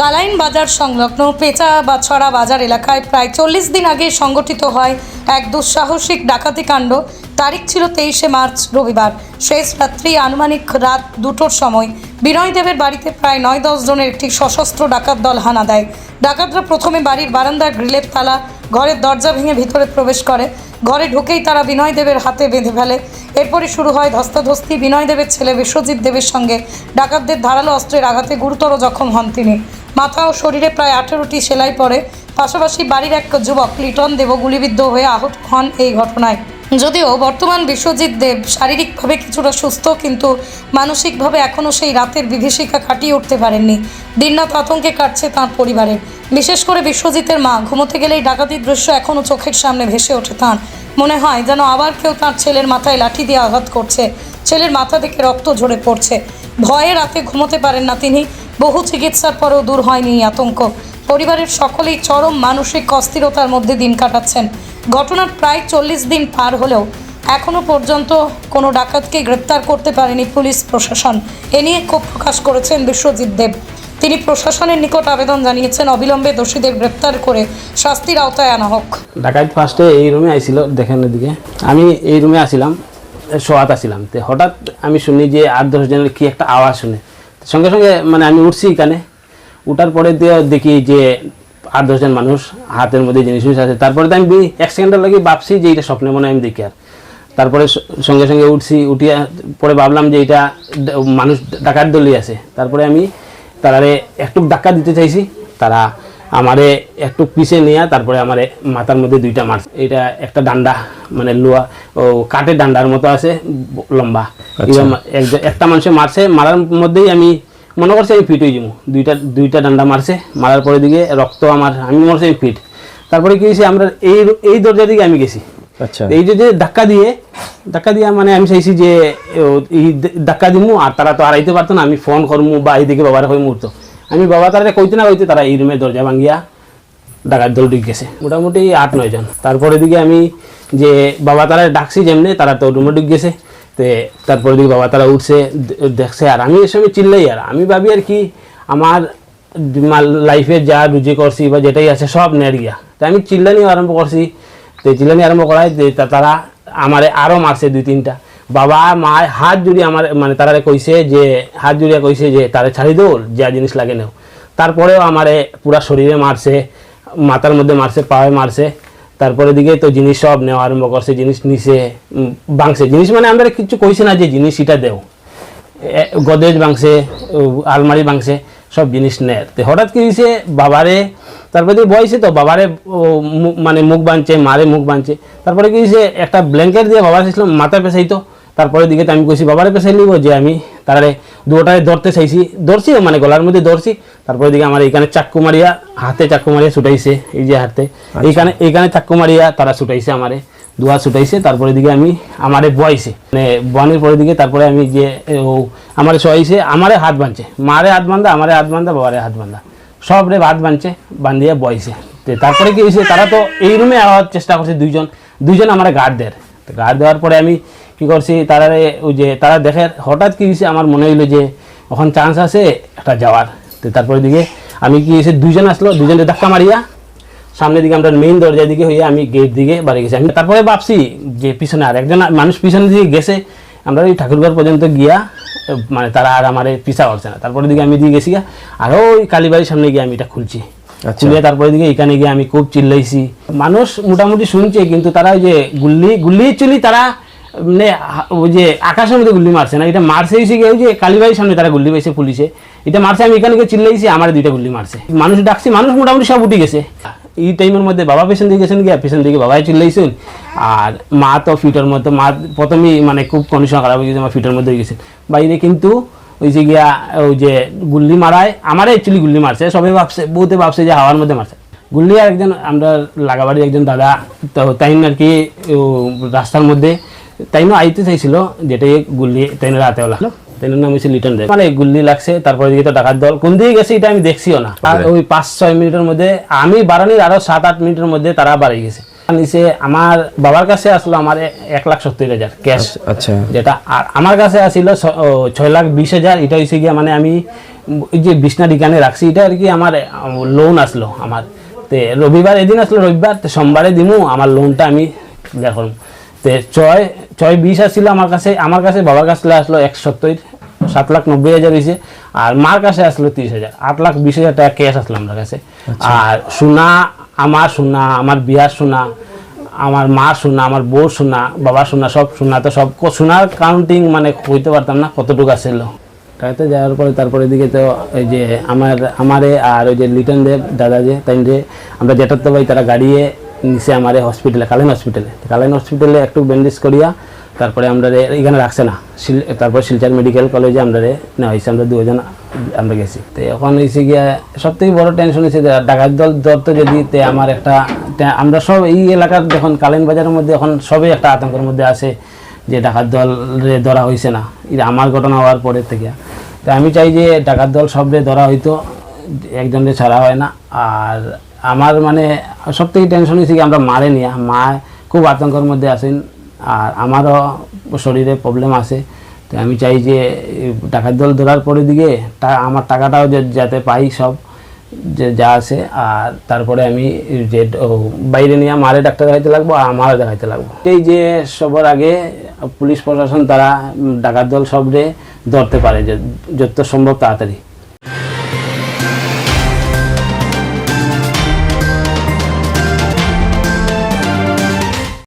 কালাইন বাজার সংলগ্ন পেঁচা বা ছড়া বাজার এলাকায় প্রায় চল্লিশ দিন আগে সংগঠিত হয় এক দুঃসাহসিক ডাকাতি কাণ্ড। তারিখ ছিল তেইশে মার্চ, রবিবার। শেষ রাত্রি আনুমানিক রাত দুটোর সময় বিনয় দেবের বাড়িতে প্রায় নয় দশ জনের একটি সশস্ত্র ডাকাত দল হানা দেয়। ডাকাতরা প্রথমে বাড়ির বারান্দার গ্রিলের তালা ঘরের দরজা ভেঙে ভিতরে প্রবেশ করে। ঘরে ঢুকেই তারা বিনয় দেবের হাতে বেঁধে ফেলে। এরপরে শুরু হয় ধস্তাধস্তি। বিনয় দেবের ছেলে বিশ্বজিৎ দেবের সঙ্গে ডাকাতদের ধারালো অস্ত্রের আঘাতে গুরুতর জখম হন তিনি। মাথা ও শরীরে প্রায় আঠেরোটি সেলাই পড়ে পাশাপাশি বাড়ির এক যুবক লিটন দেব গুলিবিদ্ধ হয়ে আহত হন এই ঘটনায়। যদিও বর্তমান বিশ্বজিৎ দেব শারীরিকভাবে কিছুটা সুস্থ, কিন্তু মানসিকভাবে এখনও সেই রাতের বিভীষিকা কাটিয়ে উঠতে পারেননি। দিনরাত আতঙ্কে কাটছে তাঁর পরিবারের। বিশেষ করে বিশ্বজিতের মা, ঘুমোতে গেলেই ডাকাতির দৃশ্য এখনও চোখের সামনে ভেসে ওঠে তাঁর। মনে হয় যেন আবার কেউ তাঁর ছেলের মাথায় লাঠি দিয়ে আঘাত করছে। ছেলের মাথা থেকে রক্ত ঝরে পড়ছে। ভয়ে রাতে ঘুমোতে পারেন না তিনি। বহু চিকিৎসার পরেও দূর হয়নি আতঙ্ক। পরিবারের সকলেই চরম মানসিক অস্থিরতার মধ্যে দিন কাটাচ্ছেন। ঘটনার প্রায় চল্লিশ দিন পার হলেও এখনও পর্যন্ত কোনো ডাকাতকে গ্রেপ্তার করতে পারেনি পুলিশ প্রশাসন। এ নিয়ে ক্ষোভ প্রকাশ করেছেন বিশ্বজিৎ দেব। তিনি প্রশাসনের নিকট আবেদন জানিয়েছেন, অবিলম্বে দোষীদের গ্রেপ্তার করে শাস্তির আওতায় আনা হোক। ডাকাত ফার্স্টে এই রুমে আইছিল, দেখেন এদিকে। আমি এই রুমে আসিলাম শোয়াত আসিলাম। হঠাৎ আমি শুনি যে আট, দশ জনের কি একটা আওয়াজ শুনে। সঙ্গে সঙ্গে মানে আমি উঠছি এখানে। উঠার পরে দিয়ে দেখি যে আট দশজন মানুষ হাতের মধ্যে জিনিস আছে। তারপরে তো আমি এক সেকেন্ডের লাগে ভাবছি যে এটা স্বপ্নে, মনে আমি দেখি আর। তারপরে সঙ্গে সঙ্গে উঠছি, উঠিয়া পরে ভাবলাম যে এটা মানুষ ডাকাত দলি আছে। তারপরে আমি তারারে একটু ধাক্কা দিতে চাইছি। তারা আমারে একটু পিছে নিয়ে তারপরে আমারে মাথার মধ্যে দুইটা মারছে। এটা একটা ডান্ডা মানে লোয়া ও কাঠের ডান্ডার মতো আছে লম্বা। এক- একটা মানুষে মারছে মারার মধ্যেই আমি মনে করছি আমি ফিট হয়ে যাব। দুইটা দুইটা ডান্ডা মারছে মারার পরে দিকে রক্ত আমার আমি মনে করছি আমি ফিট তারপরে কি হয়েছে আমরা এই এই দরজা দিকে আমি গেছি। আচ্ছা। এই যে যে ধাক্কা দিয়ে ধাক্কা দিয়ে মানে আমি চাইছি যে এই ধাক্কা দিমু আর তারা তো হারাইতে পারতো না আমি ফোন করমু বা এইদিকে বাবার হয়ে মুহূর্ত আমি বাবা তারা কইতে না কইতে তারা এই রুমে দরজা ভাঙ্গিয়া ডাকাত দল ঢুকে গেছে। মোটামুটি আট, নয় জন। তারপরে দিকে আমি যে বাবা তারা ডাকছি যেমনি, তারা তো রুমে ঢুকে গেছে। তে তারপরে দিকে বাবা তারা উঠছে দেখছে আর আমি এ সময় চিল্লাই আর। আমি ভাবি আর কি, আমার লাইফে যা রুজি করছি বা যেটাই আছে সব নেট গিয়া। তা আমি চিল্লানি আরম্ভ করছি। তো চিল্লানি আরম্ভ করাই যে তারা আমারে আরও মারছে দুই, তিনটা। বাবা মা হাত জুড়ি আমার মানে তারা কইছে যে, হাত জুড়িয়া কইছে যে, তারে ছাড়ি দৌড়, যা জিনিস লাগে নেও। তারপরেও আমারে পুরা শরীরে মারছে, মাথার মধ্যে মারছে, পায়ে মারছে। তারপরে দিকে তো জিনিস সব নেওয়া আরম্ভ করছে, জিনিস নিছে ভাঙছে জিনিস মানে আমরা কিছু কইছে না যে জিনিস এটা দেও। গদরেজ ভাঙছে আলমারি ভাঙছে সব জিনিস নেয় তো হঠাৎ কি হয়েছে বাবারে, তারপরে দিয়ে বয়সে তো বাবারে মানে মুখ বাঁধছে মারে মুখ বাঁধছে তারপরে কি হয়েছে একটা ব্ল্যাঙ্কেট দিয়ে বাবার মাথা পেছাইতো তারপরে দিকে তো আমি কইছি বাবারে পেছাই নিব যে আমি তারে দুটারে ধরতে চাইছি। ধরছিও মানে গলার মধ্যে ধরছি। তারপরে দিকে আমার এখানে চাক্কু মারিয়া হাতে চাক্কু মারিয়া ছুটাইছে এই যে হাতে। এইখানে এইখানে চাক্কু মারিয়া তারা ছুটাইছে আমারে দুয়া ছুটাইছে। তারপরে দিকে আমি আমারে বয়সে মানে বনের পরে দিকে তারপরে আমি যে ও আমারে শোয়াইছে আমারে হাত বাঁধছে। মারে হাত বান্ধা আমারে হাত বান্ধা বাবারে হাত বান্ধা সব রে হাত বাঁধছে বান্ধিয়া বয়সে তো তারপরে কি হয়েছে তারা তো এই রুমে আওয়ার চেষ্টা করছে দুইজন। দুইজন আমার গার্ড দেয় তো গার্ড দেওয়ার পরে আমি কি করছি তারা ওই যে তারা দেখে, হঠাৎ কি হয়েছে, আমার মনে হইল যে ওখান চান্স আছে একটা যাওয়ার। তো তারপরে দিকে আমি কি হয়েছে, দুইজন আসলো দুজনে ধাক্কা মারিয়া সামনের দিকে আমরা মেইন দরজার দিকে হয়ে আমি গেট দিকে বাড়ি গেছি। আমি তারপরে ভাবছি যে পিছনে আর একজন মানুষ পিছনে দিকে গেছে, আমরা ওই ঠাকুরঘর পর্যন্ত গিয়া মানে তারা আর আমার পিছা করছে না। তারপরে দিকে আমি দিয়ে গেছি গা আর ওই কালীবাড়ির সামনে গিয়ে আমি এটা খুলছি। খুলে তারপরে দিকে এখানে গিয়ে আমি খুব চিল্লাইছি। মানুষ মোটামুটি শুনছে, কিন্তু তারা ওই যে গুল্লি গুল্লি চুলি তারা মানে ওই যে আকাশের মধ্যে গুল্লি মারছে না, এটা মারছে হয়েছে ওই যে কালীবাড়ির সামনে তারা গুল্লি পাইছে পুলিশে। এটা মারছে, আমি এখানে গিয়ে চিল্লাইছি, আমার দুইটা গুল্লি মারছে। মানুষ ডাকছি, মানুষ মোটামুটি সব উঠে গেছে। এই টাইমের মধ্যে বাবা পেছন দিকে গেছেন গিয়া, পেছন দিকে বাবাই চিল্লাইছেন। আর মা তো ফিটার মধ্যে, মা প্রথমেই মানে খুব কন্ডিশন খারাপ হয়ে গেছে আমার ফিটার মধ্যে হয়ে গেছে। বাইরে কিন্তু ওই যে গিয়া ওই যে গুল্লি মারায় আমারে অ্যাকচুয়ালি গুল্লি মারছে সবাই ভাবছে বহুতে ভাবছে যে হাওয়ার মধ্যে মারছে। গুল্লি আর একজন আমরা লাগাবাড়ির একজন দাদা তো তাই আর কি রাস্তার মধ্যে তাইনও আইতে চাইছিল যেটাই গুল্লি তাইনের রাতে লাগল তাইনের নাম হচ্ছে লিটন দেব মানে গুল্লি লাগছে তারপরে দিকে তো ডাকাত দল। কোন দিকে গেছে এটা আমি দেখছিও না। আর ওই পাঁচ ছয় মিনিটের মধ্যে আমি বাড়ানির আরও সাত আট মিনিটের মধ্যে তারা বাড়ি গেছে। নিচে আমার বাবার কাছে আসলো আমার এক লাখ সত্তর হাজার ক্যাশ আচ্ছা যেটা আর আমার কাছে আসিল ছয় লাখ বিশ হাজার। এটা হয়েছে গিয়ে মানে আমি যে বিছনা ডিকানে রাখছি এটা আর কি আমার লোন আসলো আমার। তে রবিবার এদিন আসলো রবিবার সোমবারে দিমু আমার লোনটা আমি করব তে ছয় ছয় বিশ আসছিল আমার কাছে আমার কাছে বাবার কাছে আসলো এক সত্তর সাত লাখ নব্বই হাজার হয়েছে আর মার কাছে আসলো তিরিশ হাজার। আট লাখ বিশ হাজার টাকা ক্যাশ আসলো আমার কাছে। আর সোনা আমার শোনা, আমার বিয়ার শোনা, আমার মা শোনা, আমার বউ শোনা, বাবা শোনা, সব শোনা। তো সব শোনার কাউন্টিং মানে কইতে পারতাম না কতটুকু আসছিল টাকাতে যাওয়ার পরে তারপরে দিকে তো ওই যে আমার, আমারে আর ওই যে লিটন দেব দাদা যে, তাই যে, আমরা যেটার তো ভাই তারা গাড়িয়ে নিচে আমারে হসপিটালে কালেন হসপিটালে কালেন হসপিটালে একটু ব্যান্ডেজ করিয়া তারপরে আমরা এখানে রাখছে না। তারপর শিলচর মেডিকেল কলেজে আমরা নেওয়া হয়েছে, আমরা দুজন, আমরা গেছি। তো এখন হয়েছে গিয়া সব থেকে বড় টেনশন হয়েছে ডাকাত দল ধরতে যদি তে আমার একটা আমরা সব এই এলাকার যখন কালেন বাজারের মধ্যে এখন সবই একটা আতঙ্কের মধ্যে আছে যে ডাকাত দল রে ধরা হয়েছে না। এটা আমার ঘটনা হওয়ার পরের থেকে। তো আমি চাই যে ডাকাত দল সবরে ধরা হইতো একজনকে ছাড়া হয় না। আর আমার মানে সব থেকে টেনশন হয়েছে কি আমরা মারে নিয়ে। মা খুব আতঙ্কের মধ্যে আছেন। আর আমারও শরীরে প্রবলেম আছে। তো আমি চাই যে, ডাকাত দল ধরার পরে দিকে আমার টাকাটাও যাতে পাই সব, যে, যা আছে। আর তারপরে আমি যে বাইরে নিয়ে মারে ডাক্তার দেখাইতে লাগবো আর আমারও দেখাইতে লাগবো। এই যে, সবার আগে পুলিশ প্রশাসন তারা ডাকাত দল সবরে ধরতে পারে যত সম্ভব তাড়াতাড়ি।